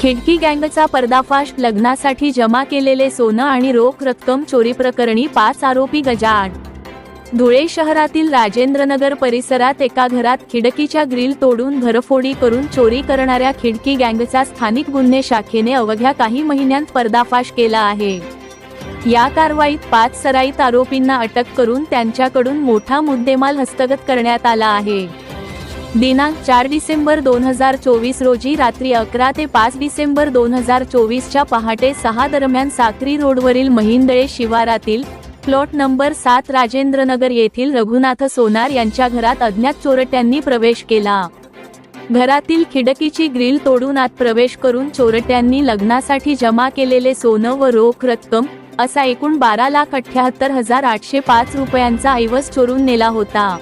खिडकी गँगचा पर्दाफाश लग्नासाठी जमा केलेले सोनं आणि रोख रक्कम चोरी प्रकरणी पाच आरोपी गजाआड. धुळे शहरातील राजेंद्रनगर परिसरात एका घरात खिडकीच्या ग्रिल तोडून घरफोडी करून चोरी करणाऱ्या खिडकी गँगचा स्थानिक गुन्हे शाखेने अवघ्या काही महिन्यांत पर्दाफाश केला आहे. या कारवाईत पाच सराईत आरोपींना अटक करून त्यांच्याकडून मोठा मुद्देमाल हस्तगत करण्यात आला आहे. दिनांक चार डिसेंबर दोन हजार चोवीस रोजी रात्री अकरा ते पाच डिसेंबर दोन हजार चोवीसच्या पहाटे सहा दरम्यान साक्री रोडवरील महिंदळे शिवारातील प्लॉट नंबर सात राजेंद्रनगर येथील रघुनाथ सोनार यांच्या घरात अज्ञात चोरट्यांनी प्रवेश केला. घरातील खिडकीची ग्रिल तोडून आत प्रवेश करून चोरट्यांनी लग्नासाठी जमा केलेले सोनं व रोख रक्कम असा एकूण बारा लाख अठ्ठ्याहत्तर हजार आठशे पाच रुपयांचा ऐवज चोरून नेला होता.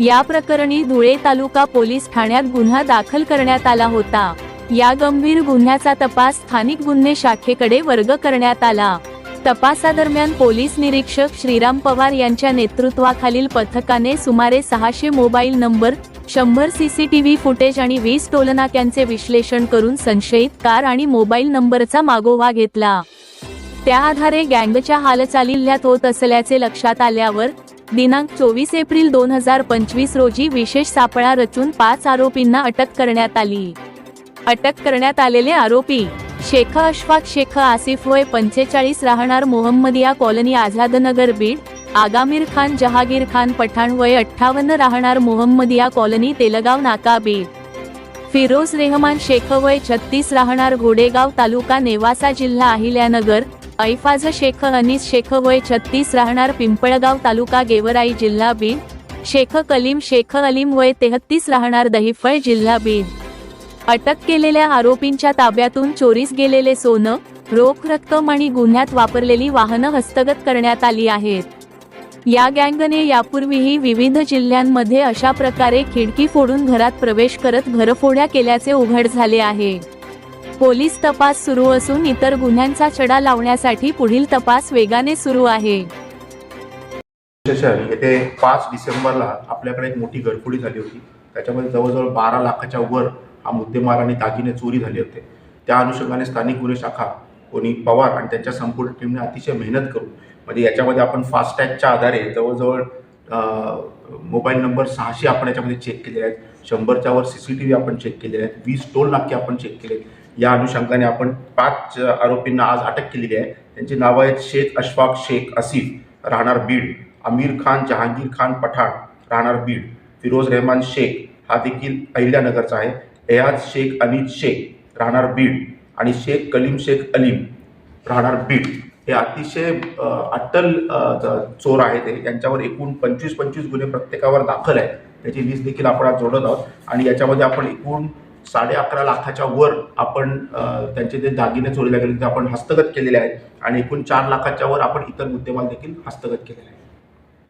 या प्रकरणी धुळे तालुका पोलीस ठाण्यात गुन्हा दाखल करण्यात आला होता. या गंभीर गुन्ह्याचा तपास स्थानिक गुन्हे शाखेकडे वर्ग करण्यात आला. तपासादरम्यान पोलीस निरीक्षक श्रीराम पवार यांच्या नेतृत्वाखालील पथकाने सुमारे सहाशे मोबाईल नंबर शंभर सीसीटीव्ही फुटेज आणि वीस टोलनाक्यांचे विश्लेषण करून संशयित कार आणि मोबाईल नंबरचा मागोवा घेतला. त्या आधारे गँगच्या हालचाली होत असल्याचे लक्षात आल्यावर दिनांक चोवीस एप्रिल दोन हजार पंचवीस रोजी विशेष सापळा रचून पाच आरोपींना अटक करण्यात आली. अटक करण्यात आलेले आरोपी शेख अशफाक शेख आसिफ वय पंचेचाळीस राहणार मोहम्मदिया कॉलनी आझादनगर बीड आगामीर खान जहागीर खान पठाण वय अठ्ठावन्न राहणार मोहम्मदिया कॉलनी तेलगाव नाका बीड. फिरोज रेहमान शेख वय छत्तीस राहणार घोडेगाव तालुका नेवासा जिल्हा अहिल्यानगर ऐफाज शेख अनीस शेख वय छत्तीस राहणार पिंपळगाव तालुका गेवराई जिल्हा बीड शेख कलीम शेख अलीम वय तेहत्तीस राहणार दहिफळ जिल्हा बीड अटक केलेल्या आरोपींच्या ताब्यातून चोरीस गेलेले सोनं रोख रक्कम आणि गुन्ह्यात वापरलेली वाहनं हस्तगत करण्यात आली आहेत. या गँगने यापूर्वीही विविध जिल्ह्यांमध्ये अशा प्रकारे खिडकी फोडून घरात प्रवेश करत घरफोड्या केल्याचे उघड झाले आहे. पोलीस तपास सुरू असून इतर गुन्ह्यांचा छडा लावण्यासाठी पुढील तपास वेगाने सुरू आहे. स्टेशन येथे पाच डिसेंबरला आपल्याकडे एक मोठी गडफोडी झाली होती. त्याच्यामध्ये जवळजवळ बारा लाखाच्या वर हा मुद्देमाल आणि दागिने चोरी झाले होते. त्या अनुषंगाने स्थानिक गुन्हे शाखा कोणी पवार आणि त्यांच्या संपूर्ण टीमने अतिशय मेहनत करून म्हणजे याच्यामध्ये आपण फास्टॅगच्या आधारे जवळजवळ मोबाईल नंबर सहाशे आपण याच्यामध्ये चेक केले आहेत. शंभरच्या वर सी सी टी व्ही आपण चेक केले आहेत. वीस टोल नाके आपण चेक केले आहेत या अनुषंगाने आपण पाच आरोपींना आज अटक केलेली आहे. त्यांची नावं आहेत शेख अशफाक शेख असिफ राहणार बीड. आमिर खान जहांगीर खान पठाण राहणार बीड. फिरोज रहमान शेख हा देखील अहिल्यानगरचा आहे. एयाज शेख अनिज शेख राहणार बीड. आणि शेख कलीम शेख अलीम राहणार बीड. हे अतिशय अट्टल चोर आहेत हे. यांच्यावर एकूण पंचवीस पंचवीस गुन्हे प्रत्येकावर दाखल आहे त्याची लिस्ट देखील आपण आज जोडत आहोत. आणि याच्यामध्ये आपण एकूण साडे अकरा लाखाच्या वर आपण त्यांचे जे दागिने चोरीला गेले ते आपण हस्तगत केलेले आहेत. आणि एकूण चार लाखाच्या वर आपण इतर मुद्देमाल देखील हस्तगत केलेले आहे